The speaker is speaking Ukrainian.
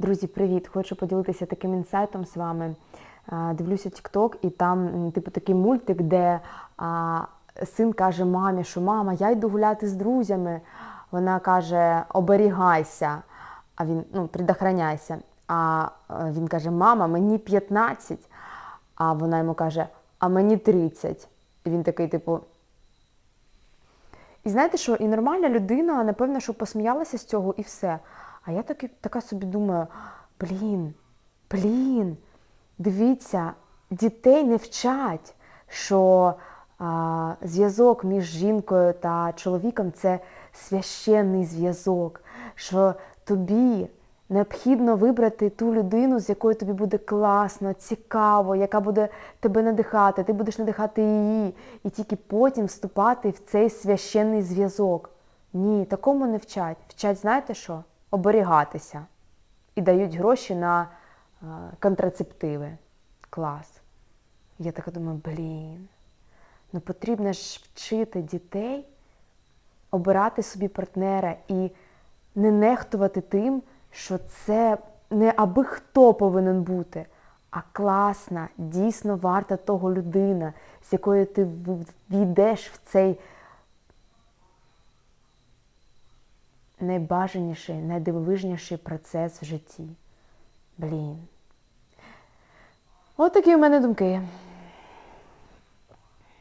Друзі, привіт! Хочу поділитися таким інсайтом з вами. Дивлюся TikTok, і там типу такий мультик, де а, син каже мамі, що мама, я йду гуляти з друзями. Вона каже, оберігайся, а він ну, предохраняйся. А е, він каже, мама, мені 15. А вона йому каже, а мені 30. І він такий, типу, і знаєте що, і нормальна людина, напевно, що посміялася з цього і все. А я таки, така собі думаю, блін, блін, дивіться, дітей не вчать, що а, зв'язок між жінкою та чоловіком це священний зв'язок, що тобі необхідно вибрати ту людину, з якою тобі буде класно, цікаво, яка буде тебе надихати, ти будеш надихати її, і тільки потім вступати в цей священний зв'язок. Ні, такому не вчать. Вчать, знаєте що? Оберігатися. І дають гроші на е, контрацептиви. Клас. Я така думаю, блін, ну потрібно ж вчити дітей обирати собі партнера і не нехтувати тим, що це не аби хто повинен бути, а класна, дійсно варта того людина, з якою ти війдеш в цей найбажаніший, найдивовижніший процес в житті. Блін. От такі в мене думки.